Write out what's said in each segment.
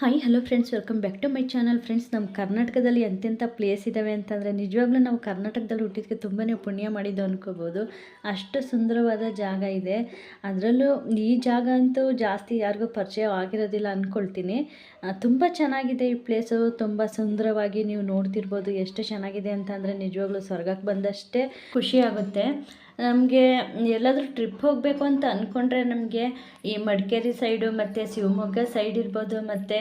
Hi hello friends welcome back to my channel friends ನಮ್ಮ ಕರ್ನಾಟಕದಲ್ಲಿ ಎಂತೆಂಥ ಪ್ಲೇಸ್ ಇದ್ದಾವೆ ಅಂತಂದರೆ ನಿಜವಾಗ್ಲೂ ನಾವು ಕರ್ನಾಟಕದಲ್ಲಿ ಹುಟ್ಟಿದ್ದಕ್ಕೆ ತುಂಬಾ ಪುಣ್ಯ ಮಾಡಿದ್ದು ಅನ್ಕೋಬೋದು. ಅಷ್ಟು ಸುಂದರವಾದ ಜಾಗ ಇದೆ. ಅದರಲ್ಲೂ ಈ ಜಾಗ ಅಂತೂ ಜಾಸ್ತಿ ಯಾರಿಗೂ ಪರಿಚಯ ಆಗಿರೋದಿಲ್ಲ ಅಂದ್ಕೊಳ್ತೀನಿ ತುಂಬ ಚೆನ್ನಾಗಿದೆ ಈ ಪ್ಲೇಸು ತುಂಬ ಸುಂದರವಾಗಿ ನೀವು ನೋಡ್ತಿರ್ಬೋದು ಎಷ್ಟು ಚೆನ್ನಾಗಿದೆ ಅಂತಂದರೆ ನಿಜವಾಗ್ಲೂ ಸ್ವರ್ಗಕ್ಕೆ ಬಂದಷ್ಟೇ ಖುಷಿ ಆಗುತ್ತೆ. ನಮಗೆ ಎಲ್ಲಾದರೂ ಟ್ರಿಪ್ ಹೋಗಬೇಕು ಅಂತ ಅಂದ್ಕೊಂಡ್ರೆ ನಮಗೆ ಈ ಮಡಿಕೇರಿ ಸೈಡು ಮತ್ತು ಶಿವಮೊಗ್ಗ ಸೈಡ್ ಇರ್ಬೋದು, ಮತ್ತು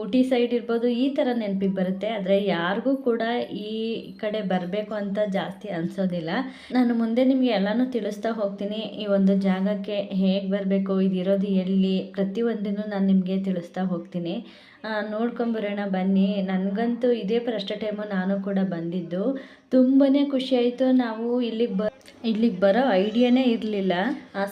ಊಟಿ ಸೈಡ್ ಇರ್ಬೋದು, ಈ ಥರ ನೆನಪಿಗೆ ಬರುತ್ತೆ. ಆದರೆ ಯಾರಿಗೂ ಕೂಡ ಈ ಕಡೆ ಬರಬೇಕು ಅಂತ ಜಾಸ್ತಿ ಅನಿಸೋದಿಲ್ಲ. ನಾನು ಮುಂದೆ ನಿಮಗೆ ಎಲ್ಲನೂ ತಿಳಿಸ್ತಾ ಹೋಗ್ತೀನಿ. ಈ ಒಂದು ಜಾಗಕ್ಕೆ ಹೇಗೆ ಬರಬೇಕು, ಇದಿರೋದು ಎಲ್ಲಿ, ಪ್ರತಿಯೊಂದನ್ನು ನಾನು ನಿಮಗೆ ತಿಳಿಸ್ತಾ ಹೋಗ್ತೀನಿ. ನೋಡ್ಕೊಂಬರೋಣ, ಬನ್ನಿ. ನನಗಂತೂ ಇದೇ ಫಸ್ಟ್ ಟೈಮು ನಾನು ಕೂಡ ಬಂದಿದ್ದು. ತುಂಬಾ ಖುಷಿ ಆಯಿತು ನಾವು ಇಲ್ಲಿಗೆ ಬ ಇಲ್ಲಿಗೆ ಬರೋ ಐಡಿಯಾನೇ ಇರಲಿಲ್ಲ.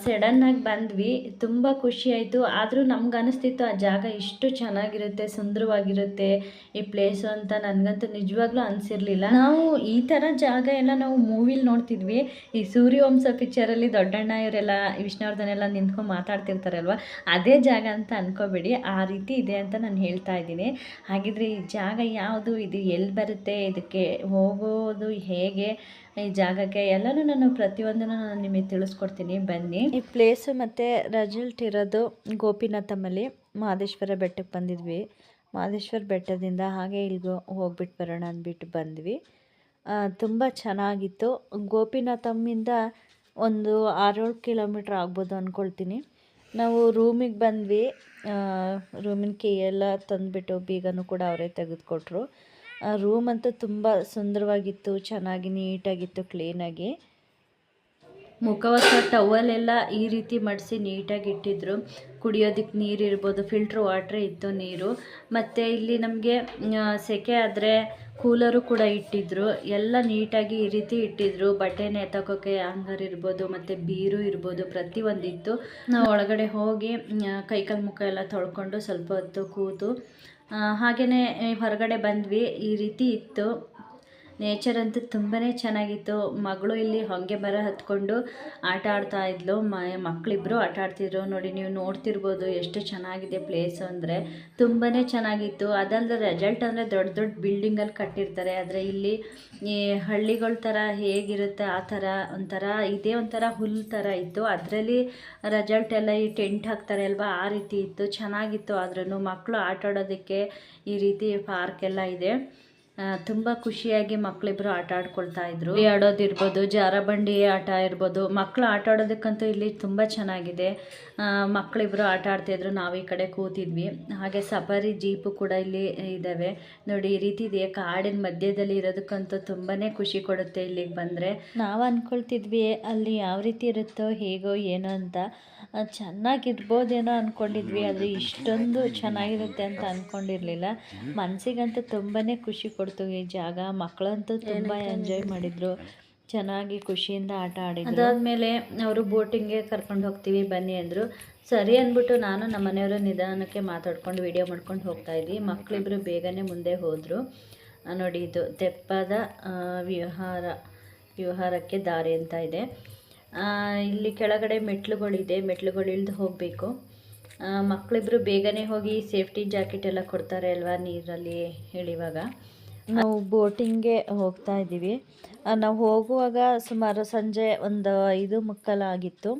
ಸಡನ್ನಾಗಿ ಬಂದ್ವಿ. ತುಂಬ ಖುಷಿಯಾಯಿತು ಆದರೂ ನಮ್ಗೆ ಅನಿಸ್ತಿತ್ತು, ಆ ಜಾಗ ಇಷ್ಟು ಚೆನ್ನಾಗಿರುತ್ತೆ, ಸುಂದರವಾಗಿರುತ್ತೆ, ಈ ಪ್ಲೇಸು ಅಂತ ನನಗಂತೂ ನಿಜವಾಗ್ಲೂ ಅನಿಸಿರ್ಲಿಲ್ಲ. ನಾವು ಈ ಥರ ಜಾಗ ಎಲ್ಲ ನಾವು ಮೂವಿಲಿ ನೋಡ್ತಿದ್ವಿ. ಈ ಸೂರ್ಯವಂಶ ಪಿಕ್ಚರಲ್ಲಿ ದೊಡ್ಡಣ್ಣ ಇವರೆಲ್ಲ, ವಿಷ್ಣುವರ್ಧನ್ ಎಲ್ಲ ನಿಂತ್ಕೊಂಡು ಮಾತಾಡ್ತಿರ್ತಾರಲ್ವ? ಅದೇ ಜಾಗ ಅಂತ ಅನ್ಕೋಬೇಡಿ. ಆ ರೀತಿ ಇದೆ ಅಂತ ನಾನು ಹೇಳ್ತಾ ಇದ್ದೀನಿ. ಹಾಗಿದ್ರೆ ಈ ಜಾಗ ಯಾವುದು? ಇದು ಎಲ್ಲಿ ಬರುತ್ತೆ? ಇದಕ್ಕೆ ಹೋಗೋದು ಹೇಗೆ? ಈ ಜಾಗಕ್ಕೆ ಎಲ್ಲನೂ ನಾನು ಪ್ರತಿಯೊಂದನ್ನು ನಾನು ನಿಮಗೆ ತಿಳಿಸ್ಕೊಡ್ತೀನಿ. ಬನ್ನಿ. ಈ ಪ್ಲೇಸು ಮತ್ತು ರೆಸಲ್ಟ್ ಇರೋದು ಗೋಪಿನಾಥಮ್ಮಲ್ಲಿ. ಮಹದೇಶ್ವರ ಬೆಟ್ಟಕ್ಕೆ ಬಂದಿದ್ವಿ. ಮಹದೇಶ್ವರ ಬೆಟ್ಟದಿಂದ ಹಾಗೆ ಇಲ್ಲಿಗೆ ಹೋಗ್ಬಿಟ್ಟು ಬರೋಣ ಅಂದ್ಬಿಟ್ಟು ಬಂದ್ವಿ. ತುಂಬ ಚೆನ್ನಾಗಿತ್ತು. ಗೋಪಿನಾಥಮ್ಮಿಂದ ಒಂದು ಆರೇಳು ಕಿಲೋಮೀಟ್ರ್ ಆಗ್ಬೋದು ಅಂದ್ಕೊಳ್ತೀನಿ ನಾವು ರೂಮಿಗೆ ಬಂದ್ವಿ. ರೂಮಿನ ಕೀ ಎಲ್ಲ ತಂದುಬಿಟ್ಟು ಬೀಗನೂ ಕೂಡ ಅವರೇ ತೆಗೆದುಕೊಟ್ರು. ರೂಮ್ ಅಂತೂ ತುಂಬ ಸುಂದರವಾಗಿತ್ತು, ಚೆನ್ನಾಗಿ ನೀಟಾಗಿತ್ತು ಕ್ಲೀನಾಗಿ ಟವಲ್ ಟವಲೆಲ್ಲ ಈ ರೀತಿ ಮಡಿಸಿ ನೀಟಾಗಿ ಇಟ್ಟಿದ್ರು. ಕುಡಿಯೋದಕ್ಕೆ ನೀರು ಇರ್ಬೋದು ಫಿಲ್ಟ್ರ್ ವಾಟ್ರ್ ಇತ್ತು ನೀರು. ಮತ್ತು ಇಲ್ಲಿ ನಮಗೆ ಸೆಕೆ ಆದರೆ ಕೂಲರು ಕೂಡ ಇಟ್ಟಿದ್ರು. ಎಲ್ಲ ನೀಟಾಗಿ ಈ ರೀತಿ ಇಟ್ಟಿದ್ರು. ಬಟ್ಟೆ ನೇತಾಕೋಕೆ ಹಂಗರ್ ಇರ್ಬೋದು, ಮತ್ತು ಬೀರು ಇರ್ಬೋದು, ಪ್ರತಿಯೊಂದಿತ್ತು. ನಾವು ಒಳಗಡೆ ಹೋಗಿ ಕೈಕಾಲು ಮುಖ ಎಲ್ಲ ತೊಳ್ಕೊಂಡು ಸ್ವಲ್ಪ ಹೊತ್ತು ಕೂತು ಹಾಗೆಯೇ ಹೊರಗಡೆ ಬಂದ್ವಿ. ಈ ರೀತಿ ಇತ್ತು. ನೇಚರ್ ಅಂತೂ ತುಂಬಾ ಚೆನ್ನಾಗಿತ್ತು. ಮಗಳು ಇಲ್ಲಿ ಹೊಂಗೆ ಬರ ಹತ್ಕೊಂಡು ಆಟ ಆಡ್ತಾ ಇದ್ಲು. ಮಕ್ಕಳಿಬ್ಬರು ಆಟ ಆಡ್ತಿದ್ರು. ನೋಡಿ, ನೀವು ನೋಡ್ತಿರ್ಬೋದು ಎಷ್ಟು ಚೆನ್ನಾಗಿದೆ ಪ್ಲೇಸ್ ಅಂದರೆ. ತುಂಬಾ ಚೆನ್ನಾಗಿತ್ತು. ಅದಲ್ಲದೆ ರೆಸಲ್ಟ್ ಅಂದರೆ ದೊಡ್ಡ ದೊಡ್ಡ ಬಿಲ್ಡಿಂಗಲ್ಲಿ ಕಟ್ಟಿರ್ತಾರೆ. ಆದರೆ ಇಲ್ಲಿ ಹಳ್ಳಿಗಳ ಥರ ಹೇಗಿರುತ್ತೆ, ಆ ಥರ ಒಂಥರ, ಇದೇ ಒಂಥರ ಹುಲ್ಲು ಥರ ಇತ್ತು. ಅದರಲ್ಲಿ ರೆಸಲ್ಟ್ ಎಲ್ಲ ಈ ಟೆಂಟ್ ಹಾಕ್ತಾರೆ ಅಲ್ವಾ? ಆ ರೀತಿ ಇತ್ತು. ಚೆನ್ನಾಗಿತ್ತು ಆದ್ರೂ ಮಕ್ಕಳು ಆಟ ಆಡೋದಕ್ಕೆ ಈ ರೀತಿ ಪಾರ್ಕ್ ಎಲ್ಲ ಇದೆ. ತುಂಬ ಖುಷಿಯಾಗಿ ಮಕ್ಕಳಿಬ್ರು ಆಟ ಆಡ್ಕೊಳ್ತಾ ಇದ್ರು. ಆಡೋದಿರ್ಬೋದು ಜಾರಬಂಡಿ ಆಟ ಇರ್ಬೋದು ಮಕ್ಕಳು ಆಟ ಆಡೋದಕ್ಕಂತೂ ಇಲ್ಲಿ ತುಂಬ ಚೆನ್ನಾಗಿದೆ. ಮಕ್ಕಳಿಬ್ರು ಆಟ ಆಡ್ತಿದ್ರು ನಾವು ಈ ಕಡೆ ಕೂತಿದ್ವಿ. ಹಾಗೆ ಸಫಾರಿ, ಜೀಪು ಕೂಡ ಇಲ್ಲಿ ಇದ್ದಾವೆ ನೋಡಿ, ಈ ರೀತಿ ಇದೆ. ಕಾಡಿನ ಮಧ್ಯದಲ್ಲಿ ಇರೋದಕ್ಕಂತೂ ತುಂಬಾ ಖುಷಿ ಕೊಡುತ್ತೆ ಇಲ್ಲಿಗೆ ಬಂದರೆ. ನಾವು ಅಂದ್ಕೊಳ್ತಿದ್ವಿ ಅಲ್ಲಿ ಯಾವ ರೀತಿ ಇರುತ್ತೋ, ಹೇಗೋ, ಏನೋ ಅಂತ. ಚೆನ್ನಾಗಿರ್ಬೋದೇನೋ ಅಂದ್ಕೊಂಡಿದ್ವಿ ಆದರೆ ಇಷ್ಟೊಂದು ಚೆನ್ನಾಗಿರುತ್ತೆ ಅಂತ ಅಂದ್ಕೊಂಡಿರಲಿಲ್ಲ ಮನಸ್ಸಿಗಂತೂ ತುಂಬಾ ಖುಷಿ ಕೊಡ್ತು ಈ ಜಾಗ. ಮಕ್ಕಳಂತೂ ತುಂಬ ಎಂಜಾಯ್ ಮಾಡಿದರು. ಚೆನ್ನಾಗಿ ಖುಷಿಯಿಂದ ಆಟ ಆಡಿದ್ರು. ಅದಾದಮೇಲೆ ಅವರು ಬೋಟಿಂಗ್ಗೆ ಕರ್ಕೊಂಡು ಹೋಗ್ತೀವಿ ಬನ್ನಿ ಅಂದರು. ಸರಿ ಅಂದ್ಬಿಟ್ಟು ನಾನು ನಮ್ಮ ಮನೆಯವರು ನಿಧಾನಕ್ಕೆ ಮಾತಾಡ್ಕೊಂಡು ವಿಡಿಯೋ ಮಾಡ್ಕೊಂಡು ಹೋಗ್ತಾ ಇದ್ವಿ. ಮಕ್ಕಳಿಬ್ರು ಬೇಗನೆ ಮುಂದೆ ಹೋದರು. ನೋಡಿ ಇದು ತೆಪ್ಪದ ವಿಹಾರ ವಿಹಾರಕ್ಕೆ ದಾರಿ ಅಂತ ಇದೆ. ಇಲ್ಲಿ ಕೆಳಗಡೆ ಮೆಟ್ಲುಗಳಿದೆ, ಮೆಟ್ಲುಗಳು ಇಳಿದು ಹೋಗಬೇಕು. ಮಕ್ಕಳಿಬ್ರು ಬೇಗನೆ ಹೋಗಿ ಸೇಫ್ಟಿ ಜಾಕೆಟ್ ಎಲ್ಲ ಕೊಡ್ತಾರೆ ಅಲ್ವಾ ನೀರಲ್ಲಿ ಇಳಿವಾಗ? ನಾವು ಬೋಟಿಂಗ್ಗೆ ಹೋಗ್ತಾ ಇದ್ದೀವಿ. ನಾವು ಹೋಗುವಾಗ ಸುಮಾರು ಸಂಜೆ ಒಂದು ಐದು ಮುಕ್ಕಾಲಾಗಿತ್ತು.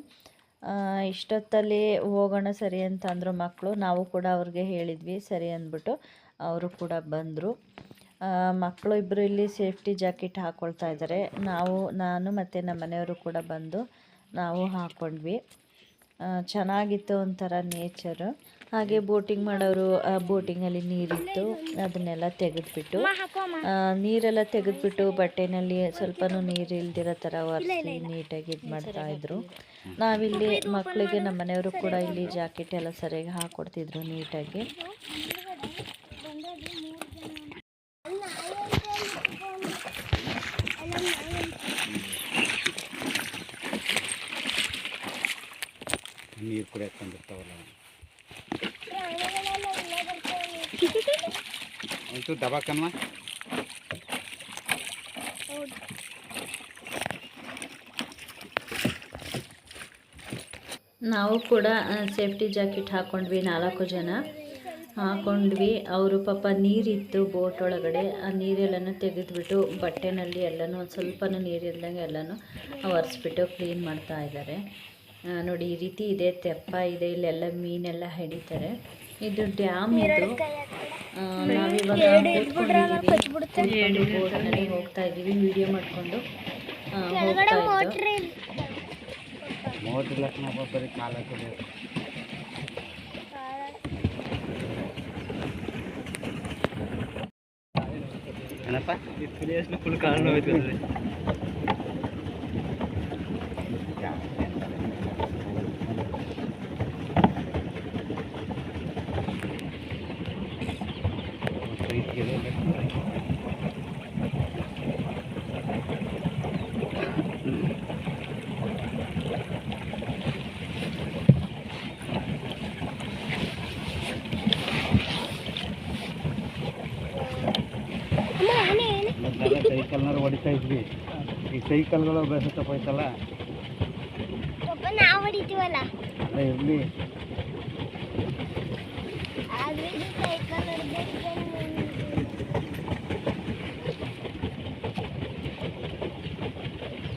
ಇಷ್ಟೊತ್ತಲ್ಲಿ ಹೋಗೋಣ ಸರಿ ಅಂತ ಅಂದರು ಮಕ್ಕಳು ನಾವು ಕೂಡ ಅವ್ರಿಗೆ ಹೇಳಿದ್ವಿ, ಸರಿ ಅಂದ್ಬಿಟ್ಟು. ಅವರು ಕೂಡ ಬಂದರು. ಮಕ್ಕಳು ಇಬ್ಬರು ಇಲ್ಲಿ ಸೇಫ್ಟಿ ಜಾಕೆಟ್ ಹಾಕ್ಕೊಳ್ತಾ ಇದ್ದಾರೆ ನಾವು, ನಾನು ಮತ್ತು ನಮ್ಮ ಮನೆಯವರು ಕೂಡ ಬಂದು ನಾವು ಹಾಕ್ಕೊಂಡ್ವಿ ಚೆನ್ನಾಗಿತ್ತು ಒಂಥರ ನೇಚರು ಹಾಗೆ ಬೋಟಿಂಗ್ ಮಾಡೋರು ಬೋಟಿಂಗಲ್ಲಿ ನೀರಿತ್ತು ಅದನ್ನೆಲ್ಲ ತೆಗೆದುಬಿಟ್ಟು ನೀರೆಲ್ಲ ತೆಗೆದುಬಿಟ್ಟು ಬಟ್ಟೆನಲ್ಲಿ ಸ್ವಲ್ಪನೂ ನೀರು ಇಲ್ದಿರೋ ಥರ ಒರೆಸಿ ನೀಟಾಗಿ ಇದು ಮಾಡ್ತಾಯಿದ್ರು ನಾವಿಲ್ಲಿ ಮಕ್ಕಳಿಗೆ ನಮ್ಮ ಮನೆಯವರು ಕೂಡ ಇಲ್ಲಿ ಜಾಕೆಟ್ ಎಲ್ಲ ಸರಿಯಾಗಿ ಹಾಕ್ಕೊಡ್ತಿದ್ರು ನೀಟಾಗಿ. ನೀರು ಕುಡಿಯಕ್ಕೆ ಬಂದಿರ್ತಾವಲ್ಲ. ಆಯಿತು ದಬಾಕನ್ವ ನಾವು ಕೂಡ ಸೇಫ್ಟಿ ಜಾಕೆಟ್ ಹಾಕ್ಕೊಂಡ್ವಿ ನಾಲ್ಕು ಜನ. ಹಾಕ್ಕೊಂಡ್ವಿ ಅವರು ಪಾಪ ನೀರಿತ್ತು ಬೋಟ್ ಒಳಗಡೆ ಆ ನೀರೆಲ್ಲನೂ ತೆಗೆದುಬಿಟ್ಟು ಬಟ್ಟೆನಲ್ಲಿ ಎಲ್ಲನೂ ಒಂದು ಸ್ವಲ್ಪನೂ ನೀರಿಲ್ದಂಗೆ ಎಲ್ಲನೂ ಒರೆಸ್ಬಿಟ್ಟು ಕ್ಲೀನ್ ಮಾಡ್ತಾ ಇದ್ದಾರೆ. ನೋಡಿ ಈ ರೀತಿ ಇದೆ ತೆಪ್ಪ ಇದೆ ಇಲ್ಲೆಲ್ಲ ಮೀನೆಲ್ಲ ಹಿಡಿತಾರೆ. ಇದು ಡ್ಯಾಮ್ ಇದು. ನಾವಿವಾಗ ಹೋಗ್ತಾ ಇದೀವಿ ವಿಡಿಯೋ ಮಾಡಿಕೊಂಡು. ಹೋಗ್ತಾ ಇದ್ದು. ಮೋಟ್ರ್ ಲಕ್ಷಣ ಬರೀ ಕಾಲ ಹಾಕಿದೆ ಏನಪ್ಪ ಫುಲ್ ಕಾರಣ ಹೋಯ್ತು ಸೈಕಲ್ನಾರು ಹೊಡಿತಾ ಇದ್ವಿ. ಈ ಸೈಕಲ್ಗಳು ಅಭ್ಯಾಸ ತಪ್ಪೋಯ್ತಲ್ಲ ಪಾಪ ನಾವು ಹೊಡಿತೀವಲ್ಲ? ಅದೇ ಇರಲಿ. ಆದ್ರೆ ಇದು ಸೈಕಲ್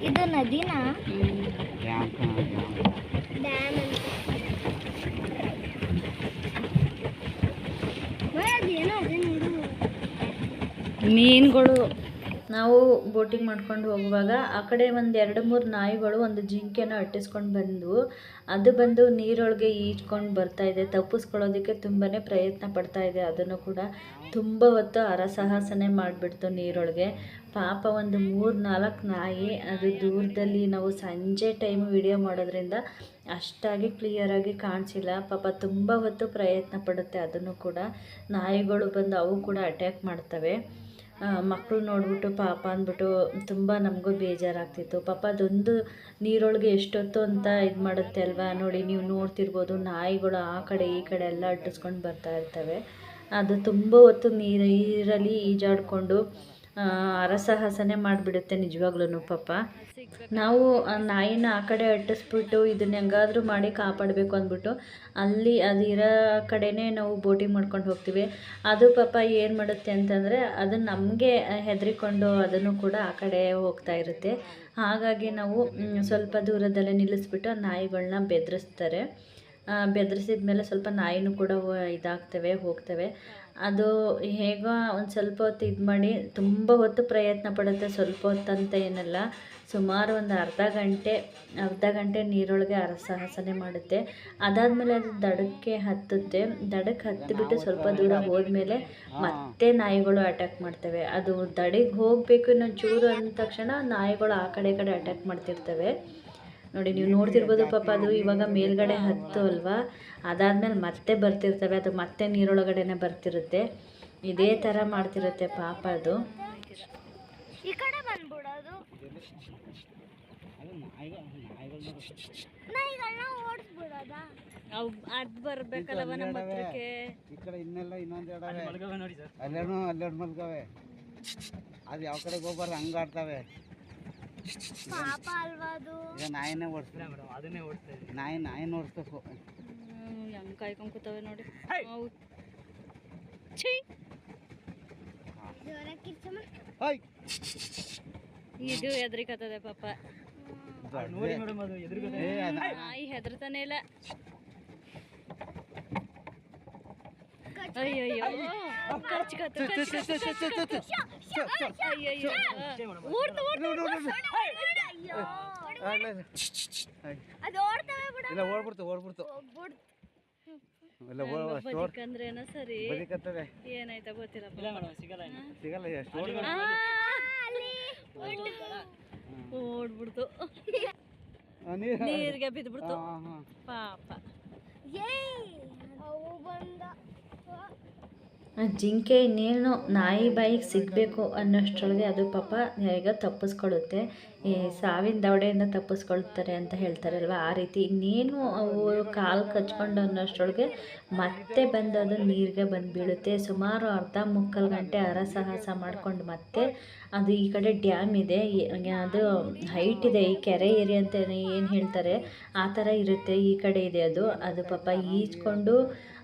ಇದು ನದಿನಾ? ಮೀನುಗಳು. ನಾವು ಬೋಟಿಂಗ್ ಮಾಡ್ಕೊಂಡು ಹೋಗುವಾಗ ಆ ಕಡೆ ಒಂದು ಎರಡು ಮೂರು ನಾಯಿಗಳು ಒಂದು ಜಿಂಕೆನ ಅಟ್ಟಿಸ್ಕೊಂಡು ಬಂದು ಅದು ಬಂದು ನೀರೊಳಗೆ ಈಜ್ಕೊಂಡು ಬರ್ತಾ ಇದೆ. ತಪ್ಪಿಸ್ಕೊಳ್ಳೋದಕ್ಕೆ ತುಂಬಾ ಪ್ರಯತ್ನ ಪಡ್ತಾ ಇದೆ. ಅದನ್ನು ಕೂಡ ತುಂಬ ಹೊತ್ತು ಹರಸಾಹಸನೆ ಮಾಡಿಬಿಡ್ತು ನೀರೊಳಗೆ. ಪಾಪ ಒಂದು ಮೂರು ನಾಲ್ಕು ನಾಯಿ, ಅದು ದೂರದಲ್ಲಿ ನಾವು ಸಂಜೆ ಟೈಮ್ ವಿಡಿಯೋ ಮಾಡೋದ್ರಿಂದ ಅಷ್ಟಾಗಿ ಕ್ಲಿಯರಾಗಿ ಕಾಣಿಸಿಲ್ಲ. ಪಾಪ ತುಂಬ ಹೊತ್ತು ಪ್ರಯತ್ನ ಪಡುತ್ತೆ. ಅದನ್ನು ಕೂಡ ನಾಯಿಗಳು ಬಂದು ಅವು ಕೂಡ ಅಟ್ಯಾಕ್ ಮಾಡ್ತವೆ. ಮಕ್ಕಳು ನೋಡಿಬಿಟ್ಟು ಪಾಪ ಅಂದ್ಬಿಟ್ಟು ತುಂಬ ನಮಗೂ ಬೇಜಾರಾಗ್ತಿತ್ತು. ಪಾಪ ಅದೊಂದು ನೀರೊಳಗೆ ಎಷ್ಟೊತ್ತು ಅಂತ ಇದು ಮಾಡುತ್ತೆ ಅಲ್ವಾ? ನೋಡಿ, ನೀವು ನೋಡ್ತಿರ್ಬೋದು, ನಾಯಿಗಳು ಆ ಕಡೆ ಈ ಕಡೆ ಎಲ್ಲ ಅಟ್ಟಿಸ್ಕೊಂಡು ಬರ್ತಾ ಇರ್ತವೆ. ಅದು ತುಂಬ ಹೊತ್ತು ನೀರು, ನೀರಲ್ಲಿ ಈಜಾಡಿಕೊಂಡು ಅರಸಾಹಸನೆ ಮಾಡಿಬಿಡುತ್ತೆ ನಿಜವಾಗ್ಲೂ ಪಾಪ. ನಾವು ನಾಯಿನ ಆ ಕಡೆ ಅಟ್ಟಿಸ್ಬಿಟ್ಟು ಇದನ್ನ ಹೆಂಗಾದ್ರೂ ಮಾಡಿ ಕಾಪಾಡಬೇಕು ಅಂದ್ಬಿಟ್ಟು ಅಲ್ಲಿ ಅದು ಇರೋ ಕಡೆನೇ ನಾವು ಬೋಟಿಂಗ್ ಮಾಡ್ಕೊಂಡು ಹೋಗ್ತೀವಿ. ಅದು ಪಾಪ ಏನು ಮಾಡುತ್ತೆ ಅಂತಂದರೆ ಅದು ನಮಗೆ ಹೆದರಿಕೊಂಡು ಅದನ್ನು ಕೂಡ ಆ ಕಡೆ ಹೋಗ್ತಾ ಇರುತ್ತೆ. ಹಾಗಾಗಿ ನಾವು ಸ್ವಲ್ಪ ದೂರದಲ್ಲೇ ನಿಲ್ಲಿಸ್ಬಿಟ್ಟು ಆ ನಾಯಿಗಳನ್ನ ಬೆದರಿಸ್ತಾರೆ. ಬೆದರಿಸಿದ ಮೇಲೆ ಸ್ವಲ್ಪ ನಾಯಿನೂ ಕೂಡ ಇದಾಗ್ತವೆ, ಹೋಗ್ತವೆ. ಅದು ಹೇಗೋ ಒಂದು ಸ್ವಲ್ಪ ಹೊತ್ತು ಇದು ಮಾಡಿ ತುಂಬ ಹೊತ್ತು ಪ್ರಯತ್ನ ಪಡುತ್ತೆ ಸ್ವಲ್ಪ ಹೊತ್ತಂತ ಏನಲ್ಲ. ಸುಮಾರು ಒಂದು ಅರ್ಧ ಗಂಟೆ ಅರ್ಧ ಗಂಟೆ ನೀರೊಳಗೆ ಹರಸಾಹಸನೆ ಮಾಡುತ್ತೆ. ಅದಾದಮೇಲೆ ಅದು ದಡಕ್ಕೆ ಹತ್ತುತ್ತೆ. ದಡಕ್ಕೆ ಹತ್ತಿಬಿಟ್ಟು ಸ್ವಲ್ಪ ದೂರ ಹೋದ್ಮೇಲೆ ಮತ್ತೆ ನಾಯಿಗಳು ಅಟ್ಯಾಕ್ ಮಾಡ್ತವೆ. ಅದು ದಡಿಗೆ ಹೋಗಬೇಕು ಇನ್ನೊಂದು ಚೂರು ಅಂದ ತಕ್ಷಣ ನಾಯಿಗಳು ಆ ಕಡೆ ಈ ಕಡೆ ಅಟ್ಯಾಕ್ ಮಾಡ್ತಿರ್ತವೆ. ನೋಡಿ ನೀವು ನೋಡ್ತಿರ್ಬೋದು ಪಾಪ ಅದು ಇವಾಗ ಮೇಲ್ಗಡೆ ಹತ್ತು ಅಲ್ವಾ? ಅದಾದ್ಮೇಲೆ ಮತ್ತೆ ಬರ್ತಿರ್ತವೆ ಅದು ಮತ್ತೆ ನೀರೊಳಗಡೆನೆ ಬರ್ತಿರುತ್ತೆ. ಇದೇ ಥರ ಮಾಡ್ತಿರುತ್ತೆ ಪಾಪ ಅದು. ಈ ಕಡೆ ಬಂದ್ಬಿಡೋದು ಅದು. ನಾಯಿಗಳು ನಾಯಿಗಳು ನಾಯಿಗಳನ್ನ ಓಡಿಸ್ಬಿಡೋದ ಅದು ಬರ್ಬೇಕಲ್ಲವ ನಮ್ಮ ಹತ್ರಕ್ಕೆ. ಈ ಕಡೆ ಇನ್ನೆಲ್ಲ ಇನ್ನೊಂದು ಮಲ್ಗವೆ ಅಲ್ಲೆರಡು ಮಲ್ಕವೆ ಅದು ಯಾವ ಕಡೆ ಹೋಗ್ಬಾರ್ದು ಹಂಗೆ ಆಡ್ತವೆ. ಪಾಪ ಅಲ್ವಾ ಅದು? ಈಗ ನಾಯಿನೇ ಓಡಿಸ್ತಾ ಮೇಡಮ್ ಅದನ್ನೇ ಓಡಿಸ್ತಾ ಇದ್ದೀನಿ. ನಾಯಿ ನಾಯಿನ ಓಡಿಸ್ಬೇಕು. ಹೆಂಗೆ ಕಾಯ್ಕೊಂಡು ಕೂತವೆ ನೋಡಿ! ಅವು ಛೀ! ಕಿರ್ಚಮ್ಮ. ಇದು ಹೆದರಿಕತ್ತದೆ ಪಾಪ. ನೋಡಿ ಮೇಡಮ್ ಅದು ಎದುರುಗಡೆ ನಾಯಿ ಹೆದರ್ತಾನೆ ಇಲ್ಲ. ಅಯ್ಯಯ್ಯೋ. ಕಚ್ಕತ್ತು ಕಚ್ಕತ್ತು ಅಯ್ಯಯ್ಯೋ. ಓಡ್ತು ಓಡ್ತು ಅಯ್ಯೋ ಅದು ಓಡ್ತವೆ ಬಿಡ ಇಲ್ಲ ಓಡ್ಬಿಡ್ತು. ಓಡ್ಬಿಡ್ತು. ಇಲ್ಲ ಬದುಕಂದ್ರೇನೋ ಸರಿ ಏನಾಯ್ತಾ ಗೊತ್ತಿಲ್ಲಪ್ಪ ಮೇಡಮ್ ಸಿಗಲ್ಲ ಸಿಗಲ್ಲ ಎಷ್ಟು. ಓಡ್ಬಿಡ್ತು ನೀರಿಗೆ ಬಿದ್ಬಿಡ್ತು ಪಾಪ. ಏ ಅವು ಬಂದ. ಜಿಂಕೆ ಇನ್ನೇನು ನಾಯಿ ಬಾಯಿಗೆ ಸಿಗಬೇಕು ಅನ್ನೋಷ್ಟರೊಳಗೆ ಅದು ಪಾಪ ಹೇಗ ತಪ್ಪಿಸ್ಕೊಳ್ಳುತ್ತೆ. ಈ ಸಾವಿನ ದವಡೆಯಿಂದ ತಪ್ಪಿಸ್ಕೊಳ್ತಾರೆ ಅಂತ ಹೇಳ್ತಾರಲ್ವ? ಆ ರೀತಿ ಇನ್ನೇನು ಅವು ಕಾಲು ಕಚ್ಕೊಂಡು ಅನ್ನೋಷ್ಟರೊಳಗೆ ಮತ್ತೆ ಬಂದು ಅದು ನೀರಿಗೆ ಬಂದು ಬೀಳುತ್ತೆ ಸುಮಾರು ಅರ್ಧ ಮುಕ್ಕಾಲು ಗಂಟೆ ಹರಸಾಹಸ ಮಾಡ್ಕೊಂಡು ಮತ್ತೆ ಅದು ಈ ಕಡೆ ಡ್ಯಾಮ್ ಇದೆ. ಅದು ಹೈಟ್ ಇದೆ. ಈ ಕೆರೆ ಏರಿ ಅಂತ ಏನು ಹೇಳ್ತಾರೆ? ಆ ಥರ ಇರುತ್ತೆ. ಈ ಕಡೆ ಇದೆ ಅದು. ಅದು ಪಾಪ ಈಜ್ಕೊಂಡು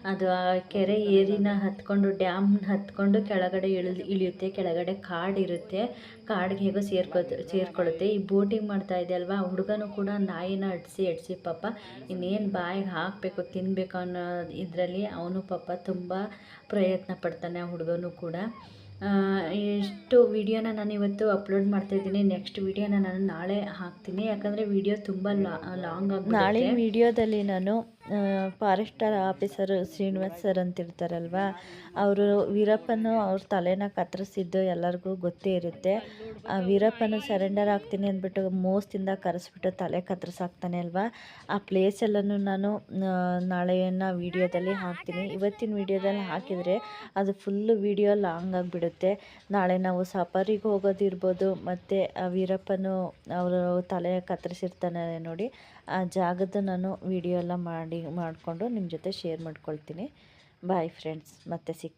ಅದು ಆ ಕೆರೆ ಏರಿನ ಹತ್ಕೊಂಡು ಡ್ಯಾಮ್ ಹತ್ಕೊಂಡು ಕೆಳಗಡೆ ಇಳಿದು ಇಳಿಯುತ್ತೆ. ಕೆಳಗಡೆ ಕಾಡಿರುತ್ತೆ ಕಾಡಿಗೆ ಹೇಗೋ ಸೇರ್ಕೊ ಸೇರ್ಕೊಳ್ಳುತ್ತೆ. ಈ ಬೋಟಿಂಗ್ ಮಾಡ್ತಾ ಇದೆ ಅಲ್ವಾ? ಹುಡುಗನೂ ಕೂಡ ನಾಯಿನ ಅಡ್ಸಿ ಅಡ್ಸಿ ಪಾಪ ಇನ್ನೇನು ಬಾಯಿಗೆ ಹಾಕಬೇಕು ತಿನ್ನಬೇಕು ಅನ್ನೋ ಇದರಲ್ಲಿ ಅವನು ಪಾಪ ತುಂಬ ಪ್ರಯತ್ನ ಪಡ್ತಾನೆ ಆ ಹುಡುಗನೂ ಕೂಡ. ಆ, ಇಷ್ಟು ವಿಡಿಯೋನ ನಾನು ಇವತ್ತು ಅಪ್ಲೋಡ್ ಮಾಡ್ತಾಯಿದ್ದೀನಿ ನೆಕ್ಸ್ಟ್ ವಿಡಿಯೋನ ನಾನು ನಾಳೆ ಹಾಕ್ತೀನಿ. ಯಾಕಂದರೆ ವಿಡಿಯೋ ತುಂಬ ಲಾಂಗ್ ಆಗಿ ನಾಳೆ ವಿಡಿಯೋದಲ್ಲಿ ನಾನು ಫಾರೆಸ್ಟರ್ ಆಫೀಸರ್ ಶ್ರೀನಿವಾಸ್ ಸರ್ ಅಂತ ಇರ್ತಾರಲ್ವ ಅವರು ವೀರಪ್ಪನು ಅವ್ರ ತಲೆನ ಕತ್ತರಿಸಿದ್ದು ಎಲ್ಲರಿಗೂ ಗೊತ್ತೇ ಇರುತ್ತೆ. ಆ, ವೀರಪ್ಪನು ಸರೆಂಡರ್ ಆಗ್ತೀನಿ ಅಂದ್ಬಿಟ್ಟು ಮೋಸದಿಂದ ಕರೆಸ್ಬಿಟ್ಟು ತಲೆ ಕತ್ತರಿಸಾಕ್ತಾನೆ ಅಲ್ವಾ? ಆ ಪ್ಲೇಸ್ ನಾನು ನಾಳೆಯನ್ನು ವೀಡಿಯೋದಲ್ಲಿ ವಿಡಿಯೋದಲ್ಲಿ ಹಾಕ್ತೀನಿ. ಇವತ್ತಿನ ವಿಡಿಯೋದಲ್ಲಿ ಹಾಕಿದರೆ ಅದು ಫುಲ್ಲು ವಿಡಿಯೋ ಲಾಂಗ್ ಆಗಿಬಿಡುತ್ತೆ. ನಾಳೆ ನಾವು ಸಫಾರಿಗೆ ಹೋಗೋದಿರ್ಬೋದು, ಮತ್ತು ಆ ವೀರಪ್ಪನು ಅವರು ತಲೆ ಕತ್ತರಿಸಿರ್ತಾನೆ ನೋಡಿ. ಆ ಜಾಗದ ನಾನು ವಿಡಿಯೋ ಎಲ್ಲ ಮಾಡಿ, ಮಾಡಿಕೊಂಡು ನಿಮ್ಮ ಜೊತೆ ಶೇರ್ ಮಾಡ್ಕೊಳ್ತೀನಿ. ಬಾಯ್ ಫ್ರೆಂಡ್ಸ್ ಮತ್ತೆ ಸಿಕ್